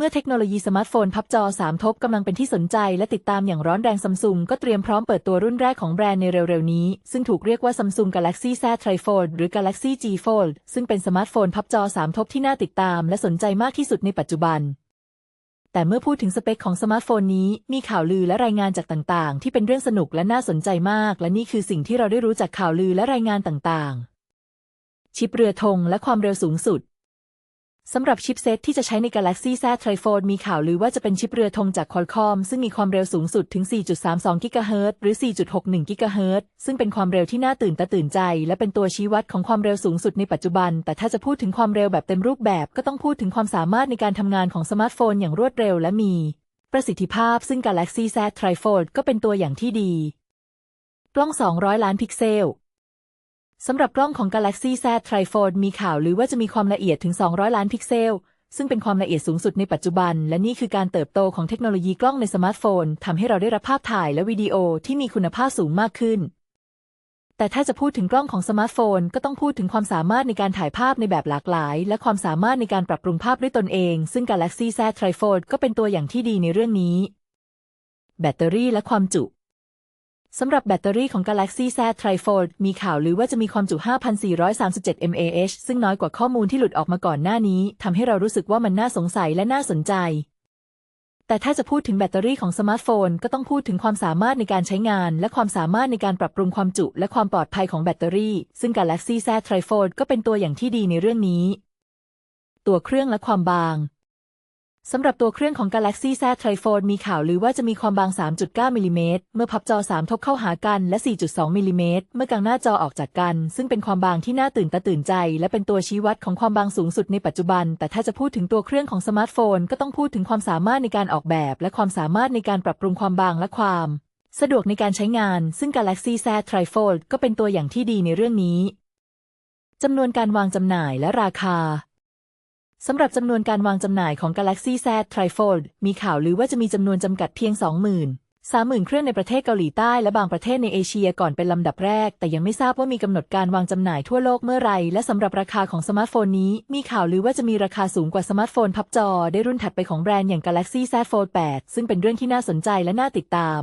เมื่อเทคโนโลยีสมาร์ทโฟนพับจอ 3 ทบกำลังเป็นที่สนใจและติดตามอย่างร้อนแรงซัมซุงก็เตรียมพร้อมเปิดตัวรุ่นแรกของแบรนด์ในเร็วๆนี้ ซึ่งถูกเรียกว่า Samsung Galaxy Z Tri Fold หรือ Galaxy G Fold ซึ่งเป็นสมาร์ทโฟนพับจอ 3 ทบที่น่าติดตามและสนใจมากที่สุดในปัจจุบันแต่เมื่อพูดถึงสเปคของสมาร์ทโฟนนี้ มีข่าวลือและรายงานจากต่างๆ ที่เป็นเรื่องสนุกและน่าสนใจมาก และนี่คือสิ่งที่เราได้รู้จากข่าวลือและรายงานต่างๆ ชิปเรือธงและความเร็วสูงสุด สำหรับชิปเซตที่จะใช้ใน Galaxy Z Tri-Fold มีข่าวลือว่าจะเป็นชิปเรือธงจาก Qualcomm ซึ่งมีความเร็วสูงสุดถึง 4.32 GHz หรือ 4.61 GHz ซึ่งเป็นความเร็วที่น่าตื่นตาตื่นใจ และเป็นตัวชี้วัดของความเร็วสูงสุดในปัจจุบัน แต่ถ้าจะพูดถึงความเร็วแบบเต็มรูปแบบก็ต้องพูดถึงความสามารถในการทำงานของสมาร์ทโฟนอย่างรวดเร็วและมี ประสิทธิภาพ ซึ่ง Galaxy Z Tri-Fold ก็เป็นตัวอย่างที่ดี กล้อง 200 ล้านพิกเซล สำหรับกล้องของ Galaxy Z Tri-Fold มีข่าวหรือว่าจะมีความละเอียดถึง 200 ล้านพิกเซล ซึ่งเป็นความละเอียดสูงสุดในปัจจุบัน และนี่คือการเติบโตของเทคโนโลยีกล้องในสมาร์ทโฟนทำให้เราได้รับภาพถ่ายและวิดีโอที่มีคุณภาพสูงมากขึ้น แต่ถ้าจะพูดถึงกล้องของสมาร์ทโฟน ก็ต้องพูดถึงความสามารถในการถ่ายภาพในแบบหลากหลาย และความสามารถในการปรับปรุงภาพด้วยตนเอง ซึ่ง Galaxy Z Tri-Fold ก็เป็นตัวอย่างที่ดีในเรื่องนี้ แบตเตอรี่และความจุ สำหรับแบตเตอรี่ของ Galaxy Z Tri-Fold มีข่าวลือว่าจะมีความจุ 5,437 mAh ซึ่งน้อยกว่าข้อมูลที่หลุดออกมาก่อนหน้านี้ทำให้เรารู้สึกว่ามันน่าสงสัยและน่าสนใจ แต่ถ้าจะพูดถึงแบตเตอรี่ของสมาร์ทโฟน ก็ต้องพูดถึงความสามารถในการใช้งาน และความสามารถในการปรับปรุงความจุ และความปลอดภัยของแบตเตอรี่ ซึ่ง Galaxy Z Tri-Fold ก็เป็นตัวอย่างที่ดีในเรื่องนี้ ตัวเครื่องและความบาง สำหรับตัวเครื่องของ Galaxy Z Tri-Fold มีข่าวลือว่าจะมีความบาง 3.9 มิลลิเมตร เมื่อพับจอ 3 ทบเข้าหากันและ 4.2 มิลลิเมตร เมื่อกางหน้าจอออกจากกัน ซึ่งเป็นความบางที่น่าตื่นตาตื่นใจ และเป็นตัวชี้วัดของความบางสูงสุดในปัจจุบัน แต่ถ้าจะพูดถึงตัวเครื่องของสมาร์ทโฟน ก็ต้องพูดถึงความสามารถในการออกแบบ และความสามารถในการปรับปรุงความบางและความ สะดวกในการใช้งาน ซึ่ง Galaxy Z Tri-Fold ก็เป็นตัวอย่างที่ดีในเรื่องนี้จำนวนการวางจำหน่ายและราคา สำหรับจำนวนการวางจำหน่ายของ Galaxy Z Tri-Fold มีข่าวลือว่าจะมีจำนวนจำกัดเพียง 20,000 30,000 เครื่องในประเทศเกาหลีใต้และบางประเทศในเอเชียก่อนเป็นลำดับแรก แต่ยังไม่ทราบว่ามีกำหนดการวางจำหน่ายทั่วโลกเมื่อไร และสำหรับราคาของสมาร์ทโฟนนี้ มีข่าวลือว่าจะมีราคาสูงกว่าสมาร์ทโฟนพับจอ ได้รุ่นถัดไปของแบรนด์อย่าง Galaxy Z Fold 8 ซึ่งเป็นเรื่องที่น่าสนใจและน่าติดตาม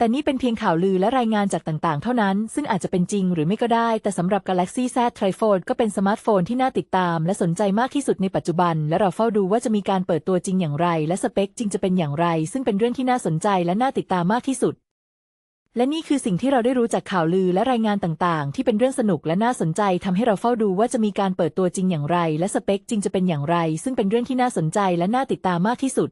แต่นี่เป็นเพียงข่าวลือและรายงานจากต่างๆ เท่านั้น ซึ่งอาจจะเป็นจริงหรือไม่ก็ได้ แต่สำหรับ Galaxy Z Tri-Fold ก็เป็นสมาร์ทโฟนที่น่าติดตาม และสนใจมากที่สุดในปัจจุบัน และเราเฝ้าดูว่าจะมีการเปิดตัวจริงอย่างไร และสเปคจริงจะเป็นอย่างไร ซึ่งเป็นเรื่องที่น่าสนใจและน่าติดตามมากที่สุด และนี่คือสิ่งที่เราได้รู้จากข่าวลือและรายงานต่างๆ ที่เป็นเรื่องสนุกและน่าสนใจทำให้เราเฝ้าดูว่าจะมีการเปิดตัวจริงอย่างไร และสเปคจริงจะเป็นอย่างไร ซึ่งเป็นเรื่องที่น่าสนใจและน่าติดตามมากที่สุด